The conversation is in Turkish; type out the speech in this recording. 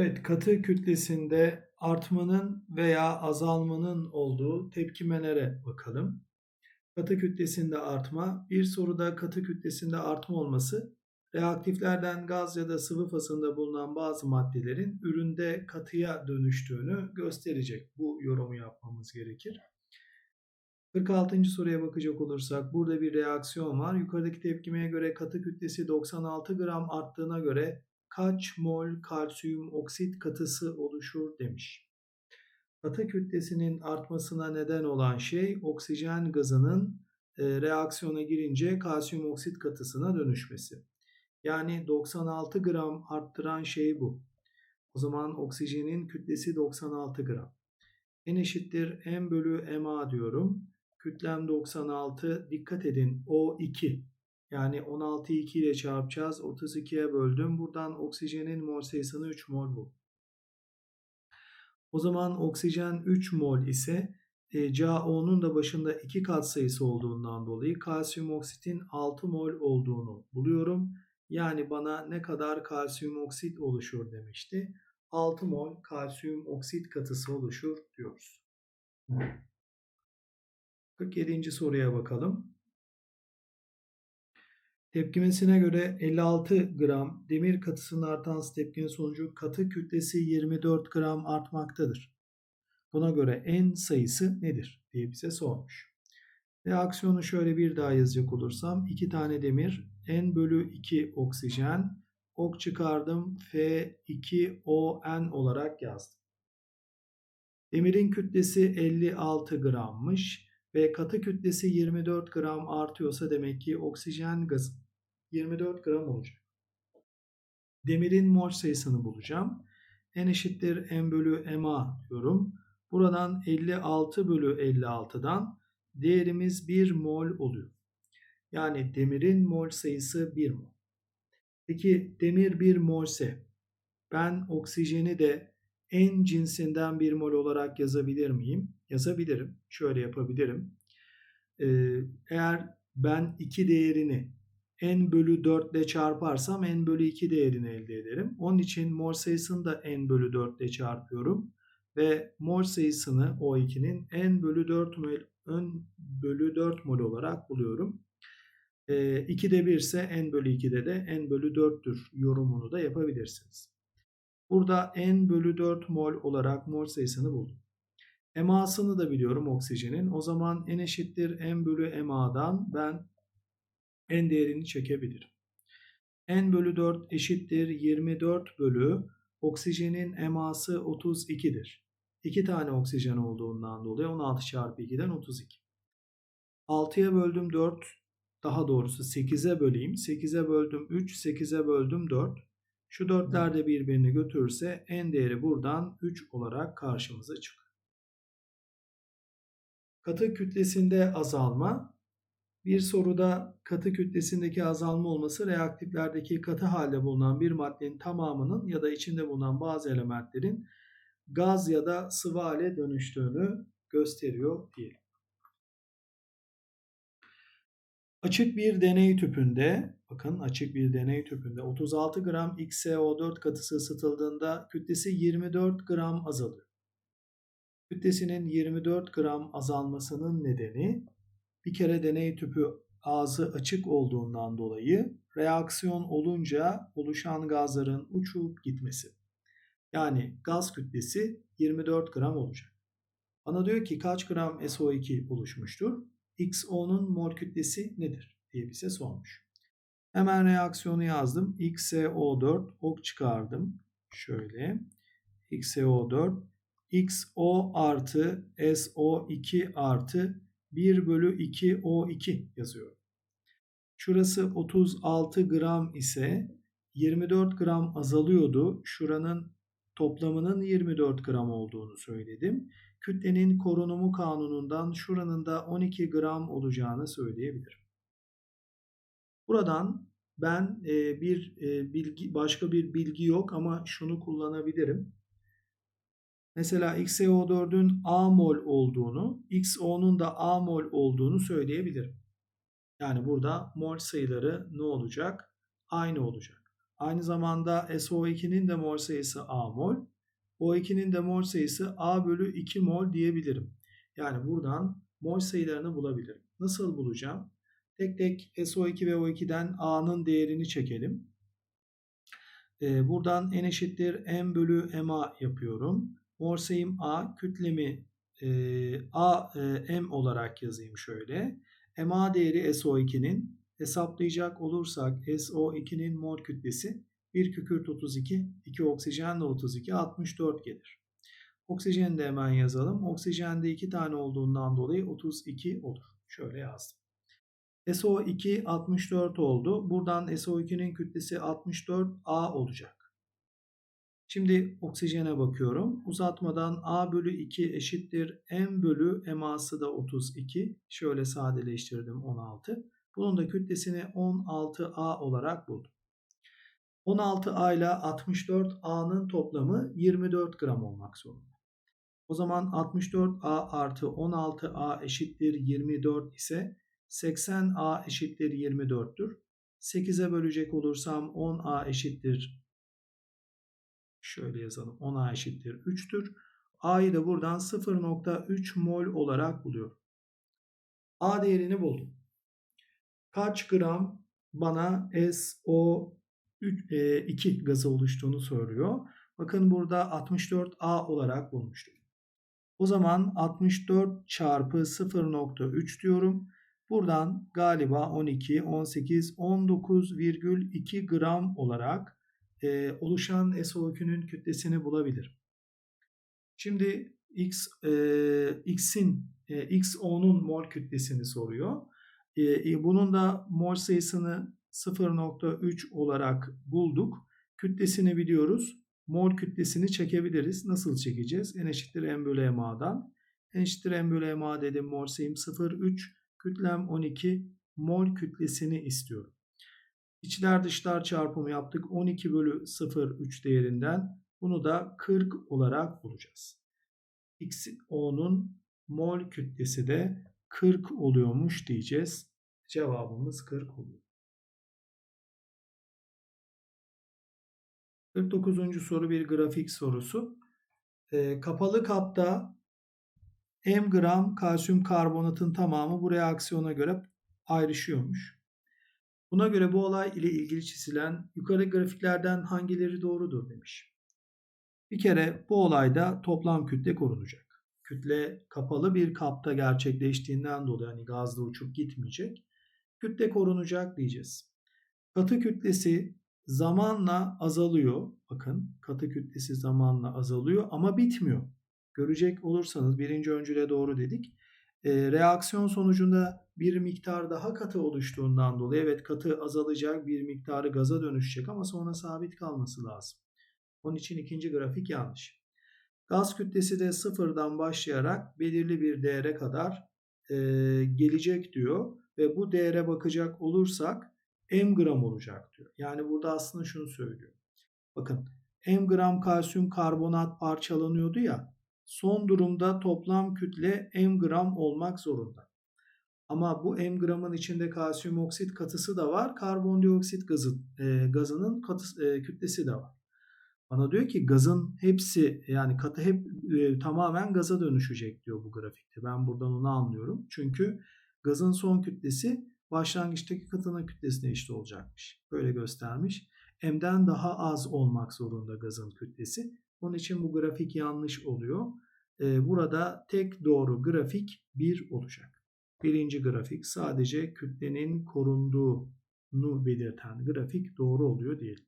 Evet, katı kütlesinde artmanın veya azalmanın olduğu tepkimelere bakalım. Katı kütlesinde artma, bir soruda katı kütlesinde artma olması, reaktiflerden gaz ya da sıvı fasında bulunan bazı maddelerin üründe katıya dönüştüğünü gösterecek. Bu yorumu yapmamız gerekir. 46. soruya bakacak olursak burada bir reaksiyon var. Yukarıdaki tepkimeye göre katı kütlesi 96 gram arttığına göre kaç mol kalsiyum oksit katısı oluşur demiş. Katı kütlesinin artmasına neden olan şey oksijen gazının e, reaksiyona girince kalsiyum oksit katısına dönüşmesi. Yani 96 gram arttıran şey bu. O zaman oksijenin kütlesi 96 gram. N eşittir M bölü MA diyorum. Kütlem 96. Dikkat edin O2. Yani 16'yı 2 ile çarpacağız. 32'ye böldüm. Buradan oksijenin mol sayısını 3 mol bu. O zaman oksijen 3 mol ise e, CaO'nun da başında 2 katsayısı olduğundan dolayı kalsiyum oksitin 6 mol olduğunu buluyorum. Yani bana ne kadar kalsiyum oksit oluşur demişti. 6 mol kalsiyum oksit katısı oluşur diyoruz. 47. soruya bakalım. Tepkimesine göre 56 gram demir katısının artan tepkinin sonucu katı kütlesi 24 gram artmaktadır. Buna göre en sayısı nedir diye bize sormuş. Reaksiyonu şöyle bir daha yazacak olursam 2 tane demir N bölü 2 oksijen ok çıkardım F2ON olarak yazdım. Demirin kütlesi 56 grammış ve katı kütlesi 24 gram artıyorsa demek ki oksijen gazı 24 gram olacak. Demirin mol sayısını bulacağım. N eşittir M bölü MA diyorum. Buradan 56 bölü 56'dan değerimiz 1 mol oluyor. Yani demirin mol sayısı 1 mol. Peki demir 1 molse ben oksijeni de en cinsinden 1 mol olarak yazabilir miyim? Yazabilirim. Şöyle yapabilirim. Ee, eğer ben 2 değerini n bölü 4 ile çarparsam n bölü 2 değerini elde ederim. Onun için mol sayısını da n bölü 4 ile çarpıyorum. Ve mol sayısını O2'nin n bölü 4 mol, n bölü 4 mol olarak buluyorum. E, 2'de 1 ise n bölü 2'de de n bölü 4'tür yorumunu da yapabilirsiniz. Burada n bölü 4 mol olarak mol sayısını buldum. MA'sını da biliyorum oksijenin. O zaman n eşittir m bölü MA'dan ben n değerini çekebilirim. n bölü 4 eşittir 24 bölü oksijenin MA'sı 32'dir. 2 tane oksijen olduğundan dolayı 16 çarpı 2'den 32. 6'ya böldüm 4 daha doğrusu 8'e böleyim. 8'e böldüm 3, 8'e böldüm 4. Şu 4'ler de birbirini götürürse n değeri buradan 3 olarak karşımıza çıkıyor. Katı kütlesinde azalma. Bir soruda katı kütlesindeki azalma olması reaktiflerdeki katı halde bulunan bir maddenin tamamının ya da içinde bulunan bazı elementlerin gaz ya da sıvı hale dönüştüğünü gösteriyor diyelim. Açık bir deney tüpünde, bakın açık bir deney tüpünde 36 gram XSO4 katısı ısıtıldığında kütlesi 24 gram azalıyor. Kütlesinin 24 gram azalmasının nedeni bir kere deney tüpü ağzı açık olduğundan dolayı reaksiyon olunca oluşan gazların uçup gitmesi. Yani gaz kütlesi 24 gram olacak. Bana diyor ki kaç gram SO2 oluşmuştur? XO'nun mol kütlesi nedir diye bize sormuş. Hemen reaksiyonu yazdım. XO4 ok çıkardım. Şöyle. XO4 XO artı SO2 artı 1 bölü 2 O2 yazıyorum. Şurası 36 gram ise 24 gram azalıyordu. Şuranın toplamının 24 gram olduğunu söyledim. Kütlenin korunumu kanunundan şuranın da 12 gram olacağını söyleyebilirim. Buradan ben e, bir e, bilgi başka bir bilgi yok ama şunu kullanabilirim. Mesela XeO4'ün A mol olduğunu, XO'nun da A mol olduğunu söyleyebilirim. Yani burada mol sayıları ne olacak? Aynı olacak. Aynı zamanda SO2'nin de mol sayısı A mol. O2'nin de mol sayısı A bölü 2 mol diyebilirim. Yani buradan mol sayılarını bulabilirim. Nasıl bulacağım? Tek tek SO2 ve O2'den A'nın değerini çekelim. Ee, buradan n eşittir m bölü ma yapıyorum. Mol sayım A, kütlemi e, A e, m olarak yazayım şöyle. ma değeri SO2'nin hesaplayacak olursak SO2'nin mol kütlesi 1 kükürt 32, 2 oksijenle 32, 64 gelir. Oksijeni de hemen yazalım. Oksijende 2 tane olduğundan dolayı 32 olur. Şöyle yazdım. SO2 64 oldu. Buradan SO2'nin kütlesi 64A olacak. Şimdi oksijene bakıyorum. Uzatmadan A bölü 2 eşittir M bölü MA'sı da 32. Şöyle sadeleştirdim 16. Bunun da kütlesini 16A olarak buldum. 16A ile 64A'nın toplamı 24 gram olmak zorunda. O zaman 64A artı 16A eşittir 24 ise 80A eşittir 24'tür. 8'e bölecek olursam 10A eşittir şöyle yazalım 10A eşittir 3'tür. A'yı da buradan 0.3 mol olarak buluyorum. A değerini buldum. Kaç gram bana SO2 e, gazı oluştuğunu söylüyor. Bakın burada 64A olarak bulmuştuk. O zaman 64 çarpı 0.3 diyorum. Buradan galiba 12, 18, 19,2 gram olarak e, oluşan SO2'nün kütlesini bulabilirim. Şimdi X, e, X'in e, XO'nun mol kütlesini soruyor. E, e, bunun da mol sayısını 0.3 olarak bulduk. Kütlesini biliyoruz. Mol kütlesini çekebiliriz. Nasıl çekeceğiz? N eşittir M bölü MA'dan. N eşittir M bölü MA dedim. Mol sayım 0.3. Kütlem 12. Mol kütlesini istiyorum. İçler dışlar çarpımı yaptık. 12 bölü 0.3 değerinden. Bunu da 40 olarak bulacağız. X, O'nun mol kütlesi de 40 oluyormuş diyeceğiz. Cevabımız 40 oluyor. 49. soru bir grafik sorusu. E, kapalı kapta m gram kalsiyum karbonatın tamamı bu reaksiyona göre ayrışıyormuş. Buna göre bu olay ile ilgili çizilen yukarı grafiklerden hangileri doğrudur demiş. Bir kere bu olayda toplam kütle korunacak. Kütle kapalı bir kapta gerçekleştiğinden dolayı hani gazda uçup gitmeyecek. Kütle korunacak diyeceğiz. Katı kütlesi zamanla azalıyor. Bakın katı kütlesi zamanla azalıyor ama bitmiyor. Görecek olursanız birinci öncüle doğru dedik. E, reaksiyon sonucunda bir miktar daha katı oluştuğundan dolayı evet katı azalacak bir miktarı gaza dönüşecek ama sonra sabit kalması lazım. Onun için ikinci grafik yanlış. Gaz kütlesi de sıfırdan başlayarak belirli bir değere kadar e, gelecek diyor. Ve bu değere bakacak olursak m gram olacak diyor. Yani burada aslında şunu söylüyor. Bakın m gram kalsiyum karbonat parçalanıyordu ya. Son durumda toplam kütle m gram olmak zorunda. Ama bu m gramın içinde kalsiyum oksit katısı da var. Karbondioksit gazı, e, gazının katı, e, kütlesi de var. Bana diyor ki gazın hepsi yani katı hep e, tamamen gaza dönüşecek diyor bu grafikte. Ben buradan onu anlıyorum. Çünkü gazın son kütlesi başlangıçtaki katının kütlesine eşit olacakmış. Böyle göstermiş. M'den daha az olmak zorunda gazın kütlesi. Onun için bu grafik yanlış oluyor. Ee, burada tek doğru grafik 1 olacak. Birinci grafik sadece kütlenin korunduğunu belirten grafik doğru oluyor diyelim.